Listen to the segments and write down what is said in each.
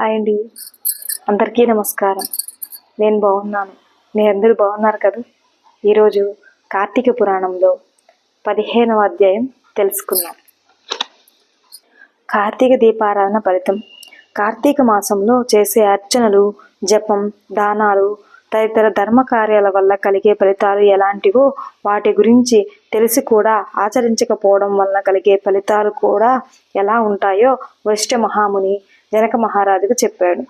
Hi అండి. అందరికీ నమస్కారం. నేను బాగున్నాను. మీ అందరూ బాగున్నారు కదా? ఈరోజు కార్తీక పురాణంలో పదిహేనవ అధ్యాయం తెలుసుకుందాం. కార్తీక దీపారాధన ఫలితం. కార్తీక మాసంలో చేసే అర్చనలు జపం దానాలు తదితర ధర్మ కార్యాల వల్ల కలిగే ఫలితాలు ఎలాంటివో వాటి గురించి తెలిసి కూడా ఆచరించకపోవడం వల్ల కలిగే ఫలితాలు కూడా ఎలా ఉంటాయో వశిష్ఠ మహాముని జనక మహారాజుకు చెప్పాడు.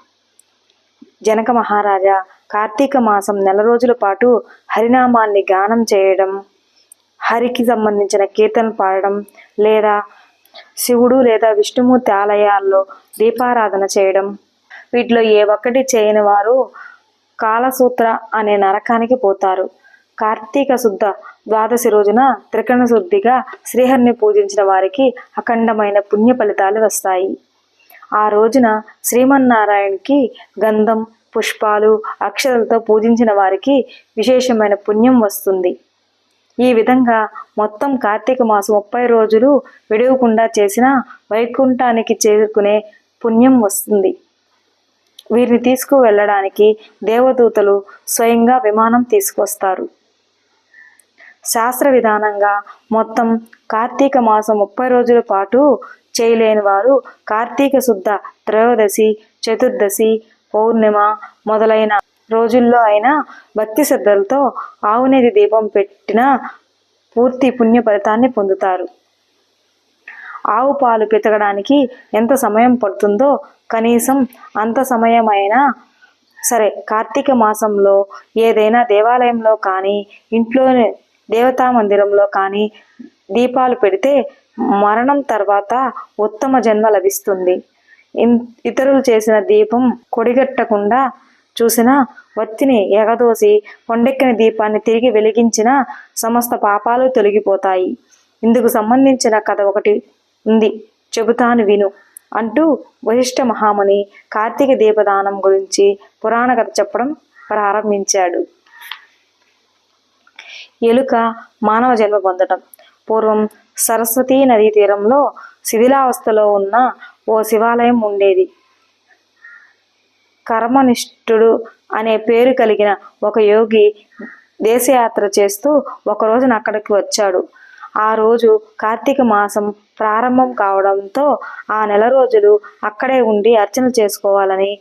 జనక మహారాజా కార్తీక మాసం నెల రోజుల పాటు హరినామాన్ని గానం చేయడం హరికి సంబంధించిన కీర్తనలు పాడడం లేదా శివుడు లేదా విష్ణుమూర్తి ఆలయాల్లో దీపారాధన చేయడం వీటిలో ఏ ఒక్కటి చేయని వారు కాలసూత్ర అనే నరకానికి పోతారు. కార్తీక శుద్ధ ద్వాదశి రోజున త్రికరణ శుద్ధిగా శ్రీహరిని పూజించిన వారికి అఖండమైన పుణ్య ఫలితాలు వస్తాయి. ఆ రోజున శ్రీమన్నారాయణకి గంధం పుష్పాలు అక్షరాలతో పూజించిన వారికి విశేషమైన పుణ్యం వస్తుంది. ఈ విధంగా మొత్తం కార్తీక మాసం ముప్పై రోజులు విడవకుండా చేసిన వైకుంఠానికి చేరుకునే పుణ్యం వస్తుంది. వీరిని తీసుకువెళ్ళడానికి దేవదూతలు స్వయంగా విమానం తీసుకొస్తారు. శాస్త్ర విధానంగా మొత్తం కార్తీక మాసం ముప్పై రోజుల పాటు చేయలేని వారు కార్తీక శుద్ధ త్రయోదశి చతుర్దశి పౌర్ణిమ మొదలైన రోజుల్లో అయినా భక్తి శ్రద్ధలతో ఆవునేది దీపం పెట్టిన పూర్తి పుణ్య ఫలితాన్ని పొందుతారు. ఆవు పాలు పితకడానికి ఎంత సమయం పడుతుందో కనీసం అంత సమయమైనా సరే కార్తీక మాసంలో ఏదైనా దేవాలయంలో కానీ ఇంట్లోనే దేవతా మందిరంలో కానీ దీపాలు పెడితే మరణం తర్వాత ఉత్తమ జన్మ లభిస్తుంది. ఇన్- ఇతరులు చేసిన దీపం కొడిగట్టకుండా చూసిన వత్తిని ఎగదోసి కొండెక్కిన దీపాన్ని తిరిగి వెలిగించిన సమస్త పాపాలు తొలగిపోతాయి. ఇందుకు సంబంధించిన కథ ఒకటి ఉంది. చెబుతాను విను. అంటూ వశిష్ఠ మహాముని కార్తీక దీపదానం గురించి పురాణ కథ చెప్పడం ప్రారంభించాడు. ఎలుక మానవ జన్మ పొందడం పూర్వం సరస్వతీ నదీ తీరంలో శిథిలావస్థలో ఉన్న ఓ శివాలయం ఉండేది. కర్మనిష్ఠుడు అనే పేరు కలిగిన ఒక యోగి దేశయాత్ర చేస్తూ ఒకరోజున అక్కడికి వచ్చాడు. ఆ రోజు కార్తీక మాసం ప్రారంభం కావడంతో ఆ నెల రోజులు అక్కడే ఉండి అర్చన చేసుకోవాలని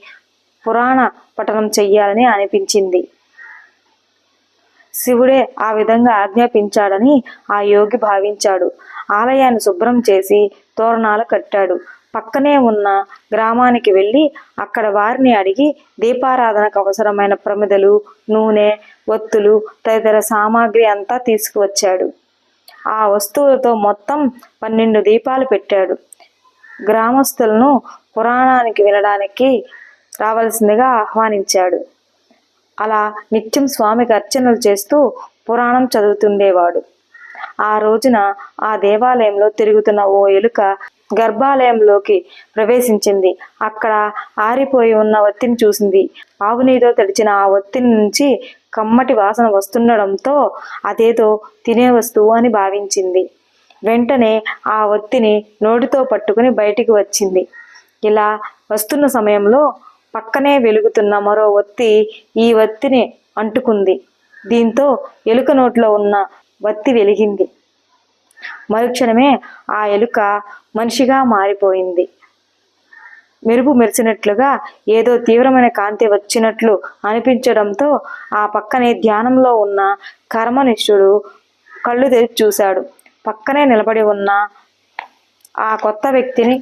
పురాణ పఠనం చెయ్యాలని అనిపించింది. శివుడే ఆ విధంగా ఆజ్ఞాపించాడని ఆ యోగి భావించాడు. ఆలయాన్ని శుభ్రం చేసి తోరణాలు కట్టాడు. పక్కనే ఉన్న గ్రామానికి వెళ్ళి అక్కడ వారిని అడిగి దీపారాధనకు అవసరమైన ప్రమిదలు నూనె ఒత్తులు తదితర సామాగ్రి అంతా తీసుకువచ్చాడు. ఆ వస్తువులతో మొత్తం పన్నెండు దీపాలు పెట్టాడు. గ్రామస్తులను పురాణానికి వినడానికి రావాల్సిందిగా ఆహ్వానించాడు. అలా నిత్యం స్వామికి అర్చనలు చేస్తూ పురాణం చదువుతుండేవాడు. ఆ రోజున ఆ దేవాలయంలో తిరుగుతున్న ఓ ఎలుక గర్భాలయంలోకి ప్రవేశించింది. అక్కడ ఆరిపోయి ఉన్న ఒత్తిని చూసింది. ఆవునీతో తడిచిన ఆ ఒత్తి నుంచి కమ్మటి వాసన వస్తుండడంతో అదేదో తినే వస్తువు అని భావించింది. వెంటనే ఆ ఒత్తిని నోటితో పట్టుకుని బయటికి వచ్చింది. ఇలా వస్తున్న సమయంలో పక్కనే వెలుగుతున్న మరో ఒత్తి ఈ ఒత్తిని అంటుకుంది. దీంతో ఎలుక నోట్లో ఉన్న వత్తి వెలిగింది. మరుక్షణమే ఆ ఎలుక మనిషిగా మారిపోయింది. మెరుపు మెరిసినట్లుగా ఏదో తీవ్రమైన కాంతి వచ్చినట్లు అనిపించడంతో ఆ పక్కనే ధ్యానంలో ఉన్న కర్మనిష్ఠుడు కళ్ళు తెరిచి చూశాడు. పక్కనే నిలబడి ఉన్న ఆ కొత్త వ్యక్తిని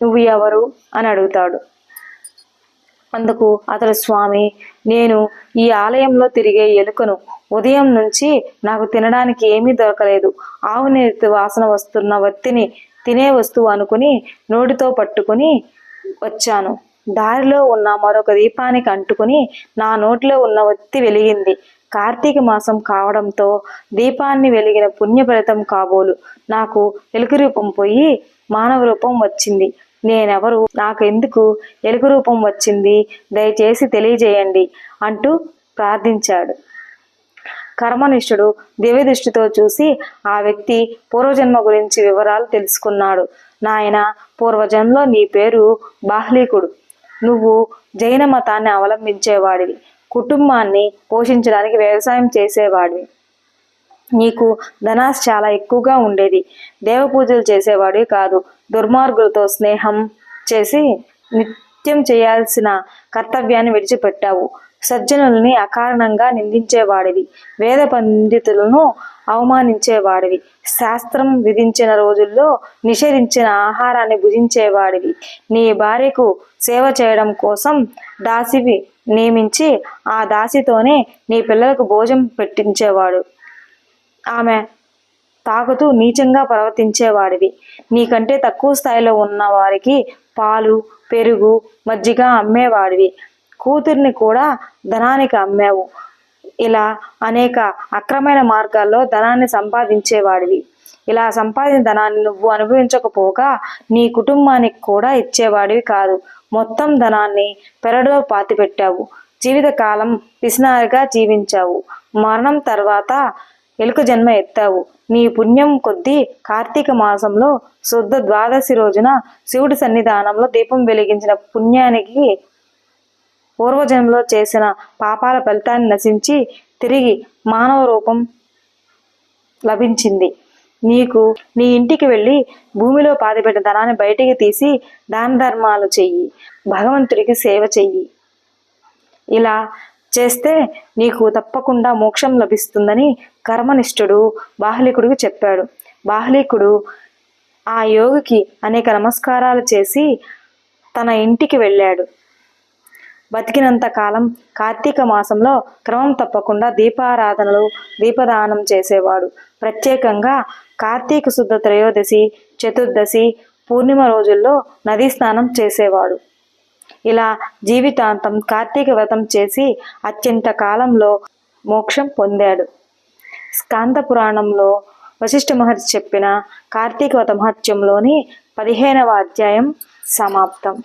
నువ్వు ఎవరు అని అడుగుతాడు. అందుకు అతడు స్వామి నేను ఈ ఆలయంలో తిరిగే ఎలుకను ఉదయం నుంచి నాకు తినడానికి ఏమీ దొరకలేదు. ఆవు నేతి వాసన వస్తున్న వత్తిని తినే వస్తువు అనుకుని నోటితో పట్టుకుని వచ్చాను. దారిలో ఉన్న మరొక దీపానికి అంటుకుని నా నోటిలో ఉన్న వత్తి వెలిగింది. కార్తీక మాసం కావడంతో దీపాన్ని వెలిగిన పుణ్యఫలితం కాబోలు. నాకు ఎలుక రూపం పోయి మానవ రూపం వచ్చింది. నేనెవరు? నాకెందుకు ఎలుక రూపం వచ్చింది? దయచేసి తెలియజేయండి అంటూ ప్రార్థించాడు. కర్మనిష్ఠుడు దివ్య దృష్టితో చూసి ఆ వ్యక్తి పూర్వజన్మ గురించి వివరాలు తెలుసుకున్నాడు. నాయన పూర్వజన్మలో నీ పేరు బాహ్లీకుడు. నువ్వు జైన మతాన్ని అవలంబించేవాడివి. కుటుంబాన్ని పోషించడానికి వ్యవసాయం చేసేవాడివి. నీకు ధనాస్ చాలా ఎక్కువగా ఉండేది. దేవ పూజలు చేసేవాడివి కాదు. దుర్మార్గులతో స్నేహం చేసి నిత్యం చేయాల్సిన కర్తవ్యాన్ని విడిచిపెట్టావు. సజ్జనుల్ని అకారణంగా నిందించేవాడివి. వేద పండితులను అవమానించేవాడివి. శాస్త్రం విధించిన రోజుల్లో నిషేధించిన ఆహారాన్ని భుజించేవాడివి. నీ భార్యకు సేవ చేయడం కోసం దాసివి నియమించి ఆ దాసితోనే నీ పిల్లలకు భోజనం పెట్టించేవాడు. ఆమె తాగుతూ నీచంగా ప్రవర్తించేవాడివి. నీకంటే తక్కువ స్థాయిలో ఉన్న వారికి పాలు పెరుగు మజ్జిగ అమ్మేవాడివి. కూతుర్ని కూడా ధనానికి అమ్మావు. ఇలా అనేక అక్రమైన మార్గాల్లో ధనాన్ని సంపాదించేవాడివి. ఇలా సంపాదించిన ధనాన్ని నువ్వు అనుభవించకపోగా నీ కుటుంబానికి కూడా ఇచ్చేవాడివి కాదు. మొత్తం ధనాన్ని పెరడులో పాతిపెట్టావు. జీవితకాలం పిసినారిగా జీవించావు. మరణం తర్వాత ఎలుక జన్మ ఎత్తావు. నీ పుణ్యం కొద్దీ కార్తీక మాసంలో శుద్ధ ద్వాదశి రోజున శివుడి సన్నిధానంలో దీపం వెలిగించిన పుణ్యానికి పూర్వజన్మలో చేసిన పాపాల ఫలితాన్ని నశించి తిరిగి మానవ రూపం లభించింది. నీకు నీ ఇంటికి వెళ్ళి భూమిలో పాతిపెట్టిన ధనాన్ని బయటికి తీసి దాన ధర్మాలు చెయ్యి. భగవంతుడికి సేవ చెయ్యి. ఇలా చేస్తే నీకు తప్పకుండా మోక్షం లభిస్తుందని కర్మనిష్ఠుడు బాహ్లికుడికి చెప్పాడు. బాహ్లికుడు ఆ యోగికి అనేక నమస్కారాలు చేసి తన ఇంటికి వెళ్ళాడు. బతికినంత కాలం కార్తీక మాసంలో క్రమం తప్పకుండా దీపారాధనలు దీపదానం చేసేవాడు. ప్రత్యేకంగా కార్తీక శుద్ధ త్రయోదశి చతుర్దశి పూర్ణిమ రోజుల్లో నదీ స్నానం చేసేవాడు. ఇలా జీవితాంతం కార్తీక వ్రతం చేసి అత్యంత కాలంలో మోక్షం పొందాడు. స్కాంద పురాణంలో వశిష్ఠ మహర్షి చెప్పిన కార్తీక వ్రత మహత్యంలోని పదిహేనవ అధ్యాయం సమాప్తం.